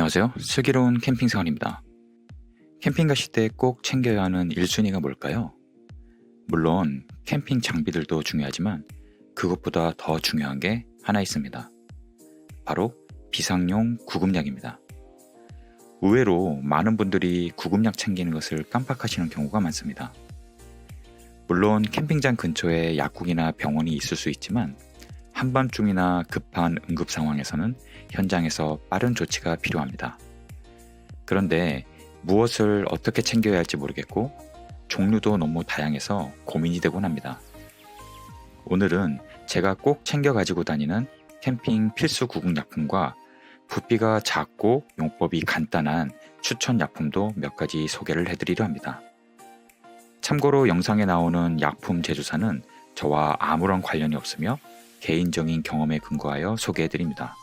안녕하세요. 슬기로운 캠핑 생활입니다. 캠핑 가실 때 꼭 챙겨야 하는 1순위가 뭘까요? 물론 캠핑 장비들도 중요하지만 그것보다 더 중요한 게 하나 있습니다. 바로 비상용 구급약입니다. 의외로 많은 분들이 구급약 챙기는 것을 깜빡하시는 경우가 많습니다. 물론 캠핑장 근처에 약국이나 병원이 있을 수 있지만 한밤중이나 급한 응급 상황에서는 현장에서 빠른 조치가 필요합니다. 그런데 무엇을 어떻게 챙겨야 할지 모르겠고 종류도 너무 다양해서 고민이 되곤 합니다. 오늘은 제가 꼭 챙겨 가지고 다니는 캠핑 필수 구급약품과 부피가 작고 용법이 간단한 추천 약품도 몇 가지 소개를 해드리려 합니다. 참고로 영상에 나오는 약품 제조사는 저와 아무런 관련이 없으며 개인적인 경험에 근거하여 소개해드립니다.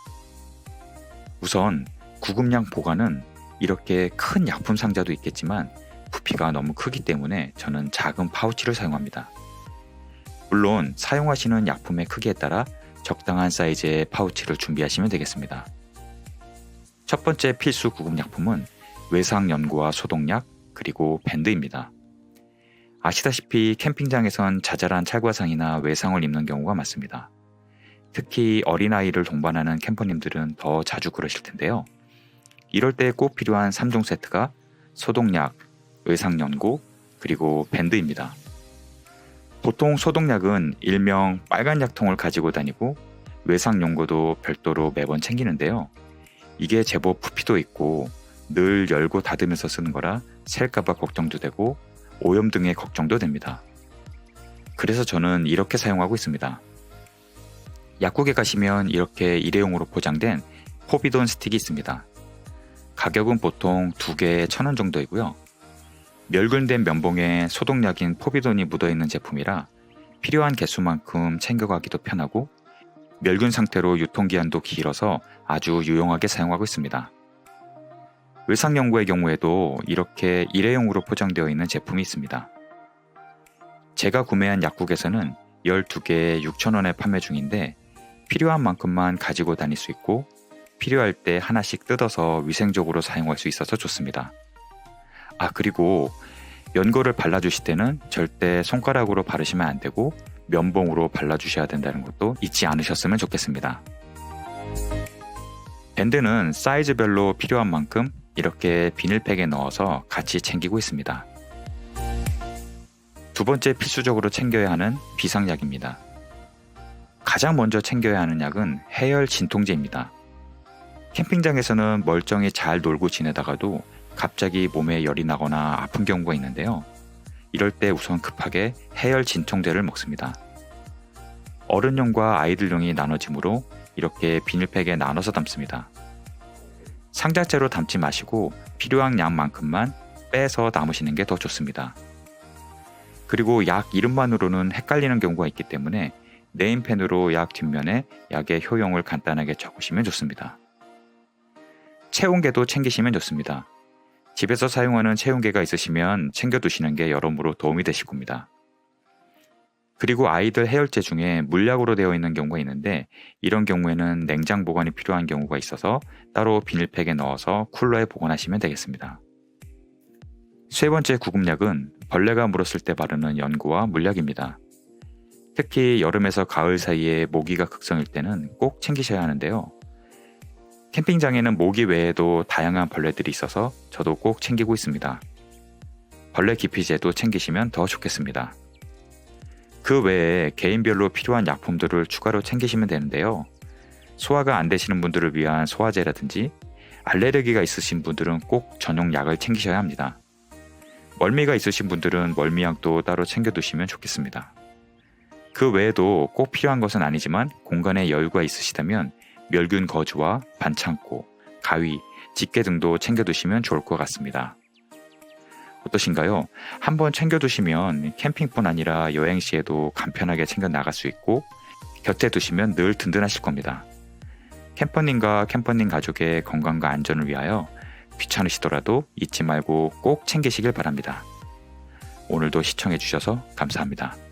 우선 구급약 보관은 이렇게 큰 약품 상자도 있겠지만 부피가 너무 크기 때문에 저는 작은 파우치를 사용합니다. 물론 사용하시는 약품의 크기에 따라 적당한 사이즈의 파우치를 준비하시면 되겠습니다. 첫 번째 필수 구급약품은 외상 연고와 소독약 그리고 밴드입니다. 아시다시피 캠핑장에선 자잘한 찰과상이나 외상을 입는 경우가 많습니다. 특히 어린아이를 동반하는 캠퍼님들은 더 자주 그러실 텐데요. 이럴 때 꼭 필요한 3종 세트가 소독약, 의상연고, 그리고 밴드입니다. 보통 소독약은 일명 빨간 약통을 가지고 다니고 외상연고도 별도로 매번 챙기는데요. 이게 제법 부피도 있고 늘 열고 닫으면서 쓰는 거라 셀까봐 걱정도 되고 오염 등의 걱정도 됩니다. 그래서 저는 이렇게 사용하고 있습니다. 약국에 가시면 이렇게 일회용으로 포장된 포비돈 스틱이 있습니다. 가격은 보통 두 개에 천원 정도이고요. 멸균된 면봉에 소독약인 포비돈이 묻어있는 제품이라 필요한 개수만큼 챙겨가기도 편하고 멸균 상태로 유통기한도 길어서 아주 유용하게 사용하고 있습니다. 외상연고의 경우에도 이렇게 일회용으로 포장되어 있는 제품이 있습니다. 제가 구매한 약국에서는 12개에 6,000원에 판매 중인데 필요한 만큼만 가지고 다닐 수 있고 필요할 때 하나씩 뜯어서 위생적으로 사용할 수 있어서 좋습니다. 아, 그리고 연고를 발라주실 때는 절대 손가락으로 바르시면 안 되고 면봉으로 발라주셔야 된다는 것도 잊지 않으셨으면 좋겠습니다. 밴드는 사이즈별로 필요한 만큼 이렇게 비닐팩에 넣어서 같이 챙기고 있습니다. 두 번째 필수적으로 챙겨야 하는 비상약입니다. 가장 먼저 챙겨야 하는 약은 해열 진통제입니다. 캠핑장에서는 멀쩡히 잘 놀고 지내다가도 갑자기 몸에 열이 나거나 아픈 경우가 있는데요. 이럴 때 우선 급하게 해열 진통제를 먹습니다. 어른용과 아이들용이 나눠지므로 이렇게 비닐팩에 나눠서 담습니다. 상자째로 담지 마시고 필요한 양만큼만 빼서 남으시는 게 더 좋습니다. 그리고 약 이름만으로는 헷갈리는 경우가 있기 때문에 네임펜으로 약 뒷면에 약의 효용을 간단하게 적으시면 좋습니다. 체온계도 챙기시면 좋습니다. 집에서 사용하는 체온계가 있으시면 챙겨두시는 게 여러모로 도움이 되실 겁니다. 그리고 아이들 해열제 중에 물약으로 되어 있는 경우가 있는데 이런 경우에는 냉장 보관이 필요한 경우가 있어서 따로 비닐팩에 넣어서 쿨러에 보관하시면 되겠습니다. 세 번째 구급약은 벌레가 물었을 때 바르는 연고와 물약입니다. 특히 여름에서 가을 사이에 모기가 극성일 때는 꼭 챙기셔야 하는데요. 캠핑장에는 모기 외에도 다양한 벌레들이 있어서 저도 꼭 챙기고 있습니다. 벌레 기피제도 챙기시면 더 좋겠습니다. 그 외에 개인별로 필요한 약품들을 추가로 챙기시면 되는데요. 소화가 안 되시는 분들을 위한 소화제라든지 알레르기가 있으신 분들은 꼭 전용 약을 챙기셔야 합니다. 멀미가 있으신 분들은 멀미약도 따로 챙겨두시면 좋겠습니다. 그 외에도 꼭 필요한 것은 아니지만 공간에 여유가 있으시다면 멸균 거즈와 반창고, 가위, 집게 등도 챙겨두시면 좋을 것 같습니다. 어떠신가요? 한번 챙겨두시면 캠핑뿐 아니라 여행 시에도 간편하게 챙겨 나갈 수 있고 곁에 두시면 늘 든든하실 겁니다. 캠퍼님과 캠퍼님 가족의 건강과 안전을 위하여 귀찮으시더라도 잊지 말고 꼭 챙기시길 바랍니다. 오늘도 시청해주셔서 감사합니다.